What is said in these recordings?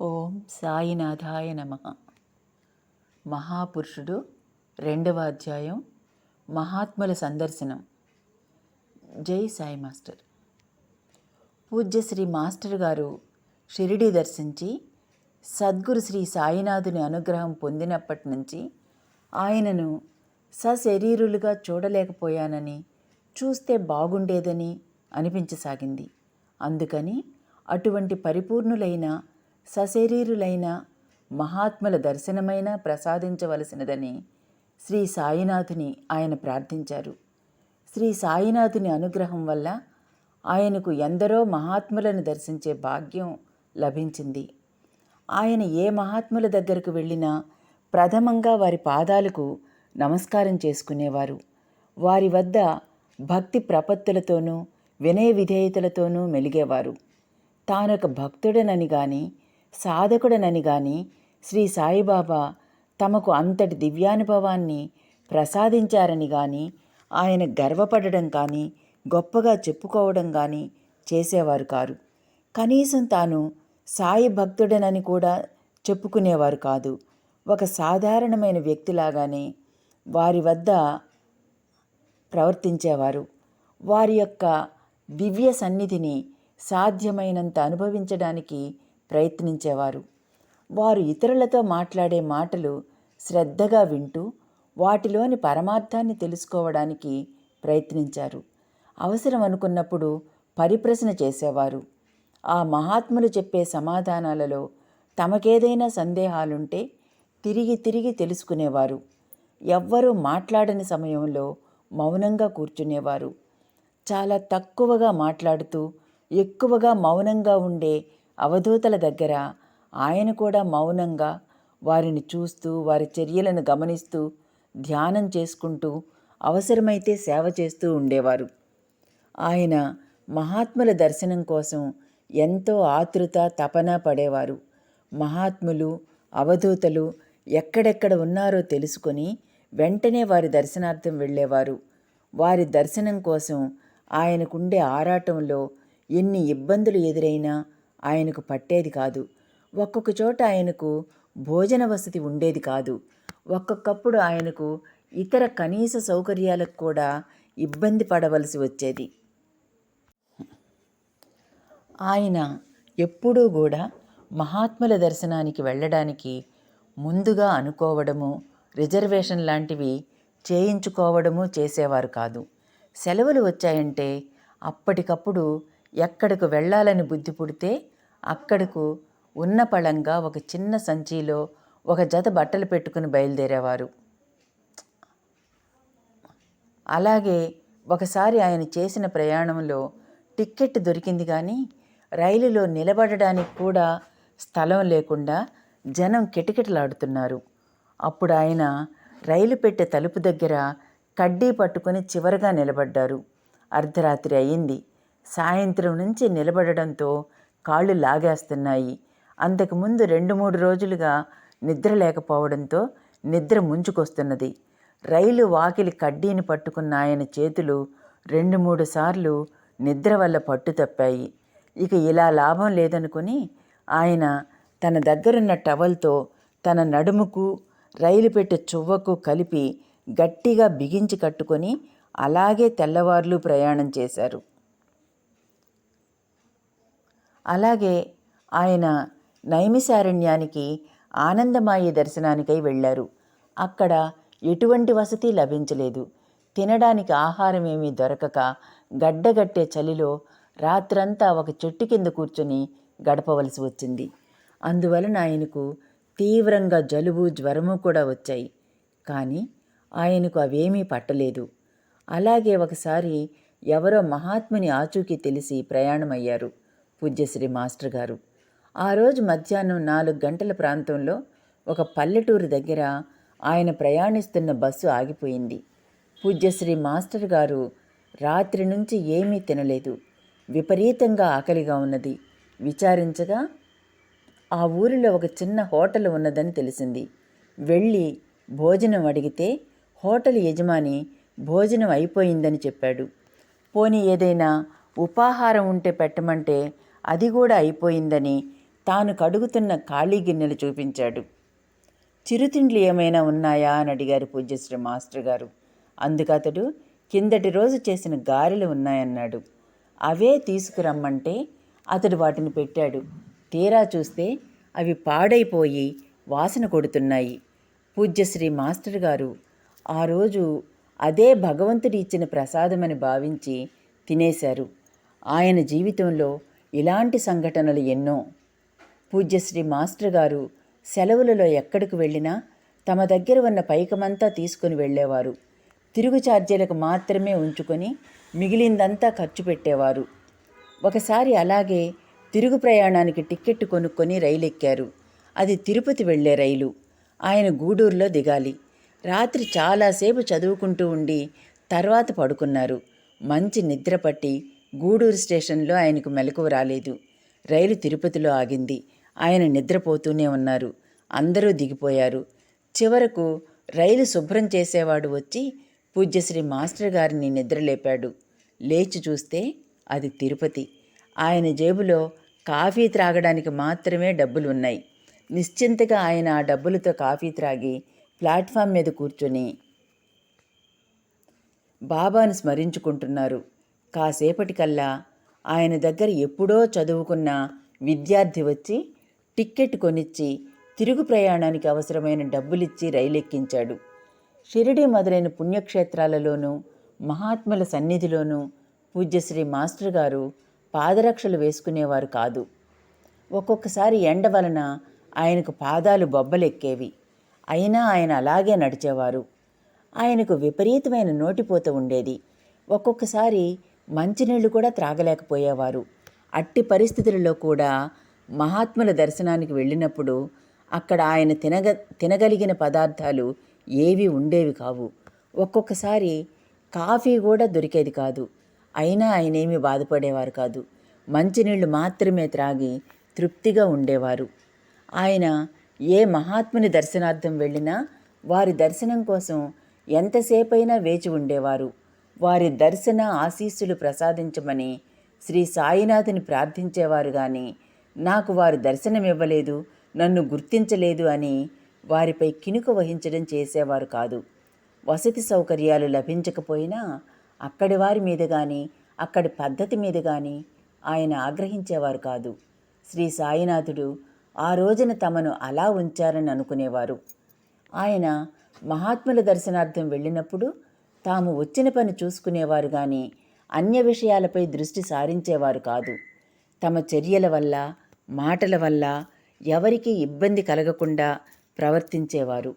ఓం సాయినాథాయ నమ. మహాపురుషుడు రెండవ అధ్యాయం మహాత్ముల సందర్శనం. జై సాయి మాస్టర్. పూజ్య శ్రీ మాస్టర్ గారు షిరిడి దర్శించి సద్గురు శ్రీ సాయినాథుని అనుగ్రహం పొందినప్పటి నుంచి ఆయనను సశరీరులుగా చూడలేకపోయానని చూస్తే బాగుండేదని అనిపించసాగింది. అందుకని అటువంటి పరిపూర్ణులైన సశరీరులైన మహాత్ముల దర్శనమైనా ప్రసాదించవలసినదని శ్రీ సాయినాథుని ఆయన ప్రార్థించారు. శ్రీ సాయినాథుని అనుగ్రహం వల్ల ఆయనకు ఎందరో మహాత్ములను దర్శించే భాగ్యం లభించింది. ఆయన ఏ మహాత్ముల దగ్గరకు వెళ్ళినా ప్రథమంగా వారి పాదాలకు నమస్కారం చేసుకునేవారు. వారి వద్ద భక్తి ప్రపత్తులతోనూ వినయ విధేయతలతోనూ మెలిగేవారు. తానొక భక్తుడనని గాని సాధకుడనని గాని శ్రీ సాయిబాబా తమకు అంతటి దివ్యానుభవాన్ని ప్రసాదించారని గాని ఆయన గర్వపడడం కానీ గొప్పగా చెప్పుకోవడం కానీ చేసేవారు కారు. కనీసం తాను సాయి భక్తుడనని కూడా చెప్పుకునేవారు కాదు. ఒక సాధారణమైన వ్యక్తిలాగానే వారి వద్ద ప్రవర్తించేవారు. వారి యొక్క దివ్య సన్నిధిని సాధ్యమైనంత అనుభవించడానికి ప్రయత్నించేవారు. వారు ఇతరులతో మాట్లాడే మాటలు శ్రద్ధగా వింటూ వాటిలోని పరమార్థాన్ని తెలుసుకోవడానికి ప్రయత్నించారు. అవసరం అనుకున్నప్పుడు పరిప్రశ్న చేసేవారు. ఆ మహాత్ములు చెప్పే సమాధానాలలో తమకేదైనా సందేహాలుంటే తిరిగి తిరిగి తెలుసుకునేవారు. ఎవ్వరూ మాట్లాడని సమయంలో మౌనంగా కూర్చునేవారు. చాలా తక్కువగా మాట్లాడుతూ ఎక్కువగా మౌనంగా ఉండే అవధూతల దగ్గర ఆయన కూడా మౌనంగా వారిని చూస్తూ వారి చర్యలను గమనిస్తూ ధ్యానం చేసుకుంటూ అవసరమైతే సేవ చేస్తూ ఉండేవారు. ఆయన మహాత్ముల దర్శనం కోసం ఎంతో ఆతృత తపన పడేవారు. మహాత్ములు అవధూతలు ఎక్కడెక్కడ ఉన్నారో తెలుసుకొని వెంటనే వారి దర్శనార్థం వెళ్ళేవారు. వారి దర్శనం కోసం ఆయనకుండే ఆరాటంలో ఎన్ని ఇబ్బందులు ఎదురైనా ఆయనకు పట్టేది కాదు. ఒక్కొక్క చోట ఆయనకు భోజన వసతి ఉండేది కాదు. ఒక్కొక్కప్పుడు ఆయనకు ఇతర కనీస సౌకర్యాలకు కూడా ఇబ్బంది పడవలసి వచ్చేది. ఆయన ఎప్పుడూ కూడా మహాత్ముల దర్శనానికి వెళ్ళడానికి ముందుగా అనుకోవడము రిజర్వేషన్ లాంటివి చేయించుకోవడము చేసేవారు కాదు. సెలవులు వచ్చాయంటే అప్పటికప్పుడు ఎక్కడకు వెళ్ళాలని బుద్ధి పుడితే అక్కడకు ఉన్న పళంగా ఒక చిన్న సంచిలో ఒక జత బట్టలు పెట్టుకుని బయలుదేరేవారు. అలాగే ఒకసారి ఆయన చేసిన ప్రయాణంలో టిక్కెట్ దొరికింది కానీ రైలులో నిలబడడానికి కూడా స్థలం లేకుండా జనం కిటకిటలాడుతున్నారు. అప్పుడు ఆయన రైలు పెట్టే తలుపు దగ్గర కడ్డీ పట్టుకొని చివరగా నిలబడ్డారు. అర్ధరాత్రి అయింది. సాయంత్రం నుంచి నిలబడడంతో కాళ్ళు లాగేస్తున్నాయి. అంతకుముందు రెండు మూడు రోజులుగా నిద్ర లేకపోవడంతో నిద్ర ముంచుకొస్తున్నది. రైలు వాకిలి కడ్డీని పట్టుకున్న ఆయన చేతులు రెండు మూడు సార్లు నిద్ర వల్ల పట్టు తప్పాయి. ఇక ఇలా లాభం లేదనుకుని ఆయన తన దగ్గరున్న టవల్తో తన నడుముకు రైలు పెట్టె చువ్వకు కలిపి గట్టిగా బిగించి కట్టుకొని అలాగే తెల్లవార్లు ప్రయాణం చేశారు. అలాగే ఆయన నైమిసారణ్యానికి ఆనందమాయి దర్శనానికై వెళ్ళారు. అక్కడ ఎటువంటి వసతి లభించలేదు. తినడానికి ఆహారం ఏమీ దొరకక గడ్డగట్టే చలిలో రాత్రంతా ఒక చెట్టు కింద కూర్చొని గడపవలసి వచ్చింది. అందువలన ఆయనకు తీవ్రంగా జలుబు జ్వరము కూడా వచ్చాయి. కానీ ఆయనకు అవేమీ పట్టలేదు. అలాగే ఒకసారి ఎవరో మహాత్ముని ఆచూకీ తెలిసి ప్రయాణమయ్యారు. పూజ్యశ్రీ మాస్టర్ గారు. ఆ రోజు మధ్యాహ్నం నాలుగు గంటల ప్రాంతంలో ఒక పల్లెటూరు దగ్గర ఆయన ప్రయాణిస్తున్న బస్సు ఆగిపోయింది. పూజ్యశ్రీ మాస్టర్ గారు రాత్రి నుంచి ఏమీ తినలేదు. విపరీతంగా ఆకలిగా ఉన్నది. విచారించగా ఆ ఊరిలో ఒక చిన్న హోటల్ ఉన్నదని తెలిసింది. వెళ్ళి భోజనం అడిగితే హోటల్ యజమాని భోజనం అయిపోయిందని చెప్పాడు. పోనీ ఏదైనా ఉపాహారం ఉంటే పెట్టమంటే అది కూడా అయిపోయిందని తాను కడుగుతున్న ఖాళీ గిన్నెలు చూపించాడు. చిరుతిండ్లు ఏమైనా ఉన్నాయా? అని అడిగారు పూజ్యశ్రీ మాస్టర్ గారు. అందుకతడు కిందటి రోజు చేసిన గారెలు ఉన్నాయన్నాడు. అవే తీసుకురమ్మంటే అతడు వాటిని పెట్టాడు. తీరా చూస్తే అవి పాడైపోయి వాసన కొడుతున్నాయి. పూజ్యశ్రీ మాస్టర్ గారు ఆ రోజు అదే భగవంతుడి ఇచ్చిన ప్రసాదమని భావించి తినేశారు. ఆయన జీవితంలో ఇలాంటి సంఘటనలు ఎన్నో. పూజ్యశ్రీ మాస్టర్ గారు సెలవులలో ఎక్కడికి వెళ్ళినా తమ దగ్గర ఉన్న పైకమంతా తీసుకుని వెళ్ళేవారు. తిరుగు ఛార్జీలకు మాత్రమే ఉంచుకొని మిగిలిందంతా ఖర్చు పెట్టేవారు. ఒకసారి అలాగే తిరుగు ప్రయాణానికి టిక్కెట్ కొనుక్కొని రైలు ఎక్కారు అది తిరుపతి వెళ్ళే రైలు. ఆయన గూడూరులో దిగాలి. రాత్రి చాలాసేపు చదువుకుంటూ ఉండి తర్వాత పడుకున్నారు. మంచి నిద్ర పట్టి గూడూరు స్టేషన్లో ఆయనకు మెలకువ రాలేదు. రైలు తిరుపతిలో ఆగింది. ఆయన నిద్రపోతూనే ఉన్నారు. అందరూ దిగిపోయారు. చివరకు రైలు శుభ్రం చేసేవాడు వచ్చి పూజ్యశ్రీ మాస్టర్ గారిని నిద్రలేపాడు. లేచి చూస్తే అది తిరుపతి. ఆయన జేబులో కాఫీ త్రాగడానికి మాత్రమే డబ్బులు ఉన్నాయి నిశ్చింతగా ఆయన ఆ డబ్బులతో కాఫీ త్రాగి ప్లాట్ఫామ్ మీద కూర్చొని బాబాను స్మరించుకుంటున్నారు. కాసేపటికల్లా ఆయన దగ్గర ఎప్పుడో చదువుకున్న విద్యార్థి వచ్చి టిక్కెట్ కొనిచ్చి తిరుగు ప్రయాణానికి అవసరమైన డబ్బులిచ్చి రైలెక్కించాడు. షిరిడి మొదలైన పుణ్యక్షేత్రాలలోనూ మహాత్ముల సన్నిధిలోనూ పూజ్యశ్రీ మాస్టర్ గారు పాదరక్షలు వేసుకునేవారు కాదు. ఒక్కొక్కసారి ఎండ వలన ఆయనకు పాదాలు బొబ్బలెక్కేవి. అయినా ఆయన అలాగే నడిచేవారు. ఆయనకు విపరీతమైన నోటిపోత ఉండేది. ఒక్కొక్కసారి మంచినీళ్ళు కూడా త్రాగలేకపోయేవారు. అట్టి పరిస్థితులలో కూడా మహాత్ముల దర్శనానికి వెళ్ళినప్పుడు అక్కడ ఆయన తినగ తినగలిగిన పదార్థాలు ఏవి ఉండేవి కావు. ఒక్కొక్కసారి కాఫీ కూడా దొరికేది కాదు. అయినా ఆయనేమీ బాధపడేవారు కాదు. మంచినీళ్ళు మాత్రమే త్రాగి తృప్తిగా ఉండేవారు. ఆయన ఏ మహాత్ముని దర్శనార్థం వెళ్ళినా వారి దర్శనం కోసం ఎంతసేపైనా వేచి ఉండేవారు. వారి దర్శన ఆశీస్సులు ప్రసాదించమని శ్రీ సాయినాథుని ప్రార్థించేవారు కానీ నాకు వారు దర్శనం ఇవ్వలేదు నన్ను గుర్తించలేదు అని వారిపై కినుక వహించడం చేసేవారు కాదు. వసతి సౌకర్యాలు లభించకపోయినా అక్కడి వారి మీద కానీ అక్కడి పద్ధతి మీద కానీ ఆయన ఆగ్రహించేవారు కాదు. శ్రీ సాయినాథుడు ఆ రోజున తమను అలా ఉంచారని అనుకునేవారు. ఆయన మహాత్ముల దర్శనార్థం వెళ్ళినప్పుడు తాము వచ్చిన పని చూసుకునేవారు కానీ అన్య విషయాలపై దృష్టి సారించేవారు కాదు. తమ చర్యల వల్ల మాటల వల్ల ఎవరికీ ఇబ్బంది కలగకుండా ప్రవర్తించేవారు.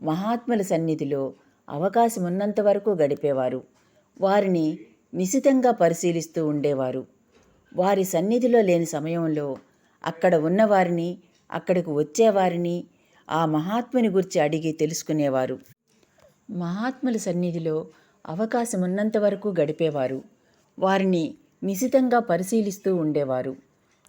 మహాత్ముల సన్నిధిలో అవకాశమున్నంత వరకు గడిపేవారు. వారిని నిశితంగా పరిశీలిస్తూ ఉండేవారు. వారి సన్నిధిలో లేని సమయంలో అక్కడ ఉన్నవారిని అక్కడికి వచ్చేవారిని ఆ మహాత్ముని గురించి అడిగి తెలుసుకునేవారు. మహాత్ముల సన్నిధిలో అవకాశమున్నంత వరకు గడిపేవారు. వారిని నిశితంగా పరిశీలిస్తూ ఉండేవారు.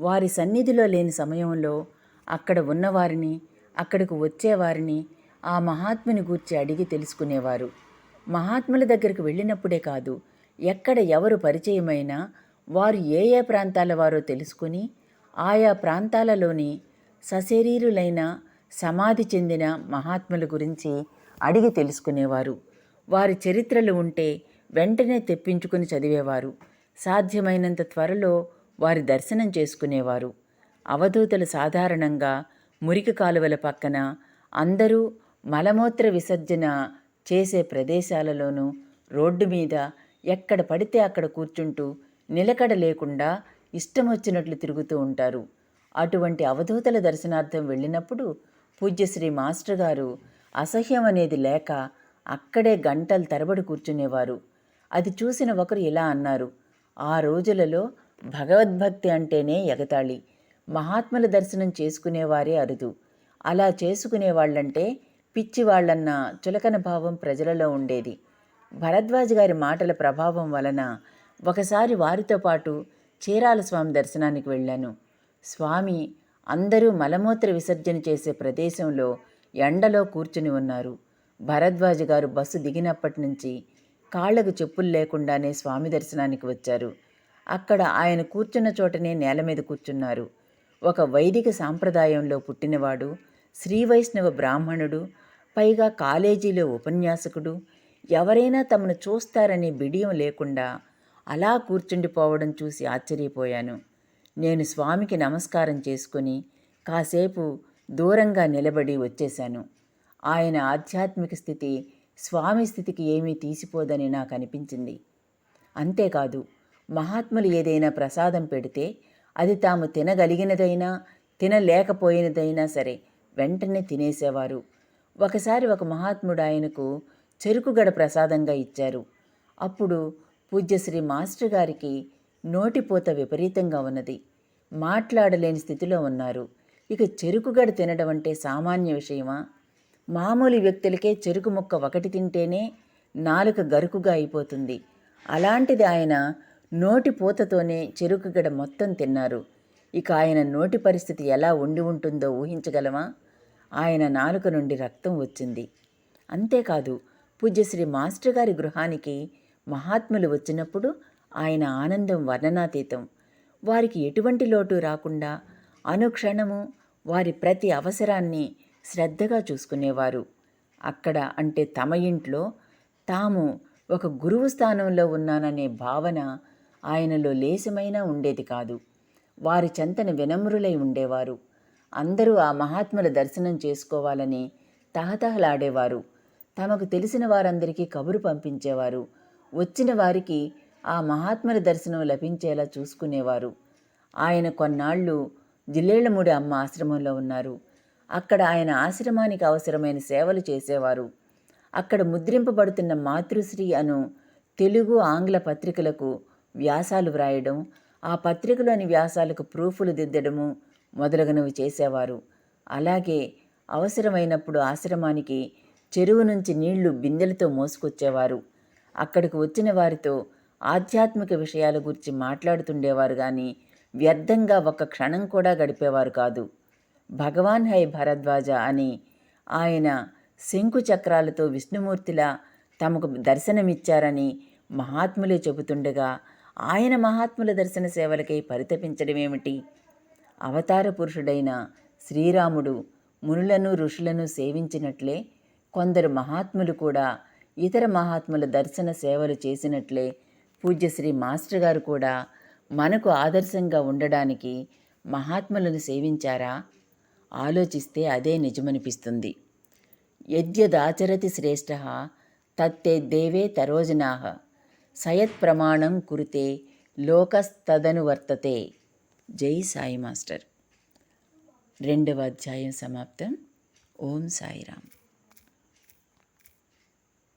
వారి సన్నిధిలో లేని సమయంలో అక్కడ ఉన్నవారిని అక్కడకు వచ్చేవారిని ఆ మహాత్ముని గూర్చి అడిగి తెలుసుకునేవారు. మహాత్ముల దగ్గరికి వెళ్ళినప్పుడే కాదు ఎక్కడ ఎవరు పరిచయమైనా వారు ఏ ఏ ప్రాంతాల వారో తెలుసుకుని ఆయా ప్రాంతాలలోని సశరీరులైన సమాధి చెందిన మహాత్ముల గురించి అడిగి తెలుసుకునేవారు. వారి చరిత్రలు ఉంటే వెంటనే తెప్పించుకుని చదివేవారు. సాధ్యమైనంత త్వరలో వారి దర్శనం చేసుకునేవారు. అవధూతలు సాధారణంగా మురికి కాలువల పక్కన అందరూ మలమూత్ర విసర్జన చేసే ప్రదేశాలలోనూ రోడ్డు మీద ఎక్కడ పడితే అక్కడ కూర్చుంటూ నిలకడ లేకుండా ఇష్టం వచ్చినట్లు తిరుగుతూ ఉంటారు. అటువంటి అవధూతల దర్శనార్థం వెళ్ళినప్పుడు పూజ్యశ్రీ మాస్టర్ గారు అసహ్యం అనేది లేక అక్కడే గంటలు తరబడి కూర్చునేవారు. అది చూసిన ఒకరు ఇలా అన్నారు ఆ రోజులలో భగవద్భక్తి అంటేనే ఎగతాళి. మహాత్ముల దర్శనం చేసుకునేవారే అరుదు. అలా చేసుకునేవాళ్ళంటే పిచ్చివాళ్ళన్న చులకన భావం ప్రజలలో ఉండేది. భరద్వాజ్ గారి మాటల ప్రభావం వలన ఒకసారి వారితో పాటు చీరాల స్వామి దర్శనానికి వెళ్ళాను. స్వామి అందరూ మలమూత్ర విసర్జన చేసే ప్రదేశంలో ఎండలో కూర్చుని ఉన్నారు. భరద్వాజ గారు బస్సు దిగినప్పటి నుంచి కాళ్ళకు చెప్పులు లేకుండానే స్వామి దర్శనానికి వచ్చారు. అక్కడ ఆయన కూర్చున్న చోటనే నేల మీద కూర్చున్నారు. ఒక వైదిక సాంప్రదాయంలో పుట్టినవాడు శ్రీ వైష్ణవ బ్రాహ్మణుడు పైగా కాలేజీలో ఉపన్యాసకుడు ఎవరైనా తమను చూస్తారనే బిడియం లేకుండా అలా కూర్చుండిపోవడం చూసి ఆశ్చర్యపోయాను. నేను స్వామికి నమస్కారం చేసుకుని కాసేపు దూరంగా నిలబడి వచ్చేశాను. ఆయన ఆధ్యాత్మిక స్థితి స్వామి స్థితికి ఏమీ తీసిపోదని నాకు అనిపించింది. అంతేకాదు మహాత్ములు ఏదైనా ప్రసాదం పెడితే అది తాము తినగలిగినదైనా తినలేకపోయినదైనా సరే వెంటనే తినేసేవారు. ఒకసారి ఒక మహాత్ముడు ఆయనకు చెరుకుగడ ప్రసాదంగా ఇచ్చారు. అప్పుడు పూజ్యశ్రీ మాస్టర్ గారికి నోటిపోత విపరీతంగా ఉన్నది. మాట్లాడలేని స్థితిలో ఉన్నారు. ఇక చెరుకుగడ తినడం అంటే సామాన్య విషయమా? మామూలు వ్యక్తులకే చెరుకు ముక్క ఒకటి తింటేనే నాలుక గరుకుగా అయిపోతుంది. అలాంటిది ఆయన నోటి పూతతోనే చెరుకుగడ మొత్తం తిన్నారు. ఇక ఆయన నోటి పరిస్థితి ఎలా ఉండి ఉంటుందో ఊహించగలమా? ఆయన నాలుక నుండి రక్తం వచ్చింది. అంతేకాదు పూజ్యశ్రీ మాస్టర్ గారి గృహానికి మహాత్ములు వచ్చినప్పుడు ఆయన ఆనందం వర్ణనాతీతం. వారికి ఎటువంటి లోటు రాకుండా అనుక్షణము వారి ప్రతి అవసరాన్ని శ్రద్ధగా చూసుకునేవారు. అక్కడ అంటే తమ ఇంట్లో తాము ఒక గురువు స్థానంలో ఉన్నాననే భావన ఆయనలో లేశమైనా ఉండేది కాదు. వారి చెంతన వినమ్రులై ఉండేవారు. అందరూ ఆ మహాత్ముల దర్శనం చేసుకోవాలని తహతహలాడేవారు. తమకు తెలిసిన వారందరికీ కబురు పంపించేవారు. వచ్చిన వారికి ఆ మహాత్ముల దర్శనం లభించేలా చూసుకునేవారు. ఆయన కొన్నాళ్ళు జిల్లేళ్ళమూడి అమ్మ ఆశ్రమంలో ఉన్నారు. అక్కడ ఆయన ఆశ్రమానికి అవసరమైన సేవలు చేసేవారు. అక్కడ ముద్రింపబడుతున్న మాతృశ్రీ అను తెలుగు ఆంగ్ల పత్రికలకు వ్యాసాలు వ్రాయడం ఆ పత్రికలోని వ్యాసాలకు ప్రూఫ్లు దిద్దడము మొదలగునవి చేసేవారు. అలాగే అవసరమైనప్పుడు ఆశ్రమానికి చెరువు నుంచి నీళ్ళు బిందెలతో మోసుకొచ్చేవారు. అక్కడికి వచ్చిన వారితో ఆధ్యాత్మిక విషయాల గురించి మాట్లాడుతుండేవారు కానీ వ్యర్థంగా ఒక్క క్షణం కూడా గడిపేవారు కాదు. భగవాన్ హై భరద్వాజ అని ఆయన శంకు చక్రాలతో విష్ణుమూర్తిలా తమకు దర్శనమిచ్చారని మహాత్ములే చెబుతుండగా ఆయన మహాత్ముల దర్శన సేవలకై పరితపించడమేమిటి? అవతార పురుషుడైన శ్రీరాముడు మునులను ఋషులను సేవించినట్లే కొందరు మహాత్ములు కూడా ఇతర మహాత్ముల దర్శన సేవలు చేసినట్లే పూజ్యశ్రీ మాస్టర్ గారు కూడా మనకు ఆదర్శంగా ఉండడానికి మహాత్ములను సేవించారా? ఆలోచిస్తే అదే నిజమనిపిస్తుంది. యద్యదాచరతి శ్రేష్ఠ తత్తే దేవే తరోజనాహ సయత్ ప్రమాణం కురితే లోకస్తదను వర్తతే. జై సాయి మాస్టర్. రెండవ అధ్యాయం సమాప్తం. ఓం సాయిరామ్.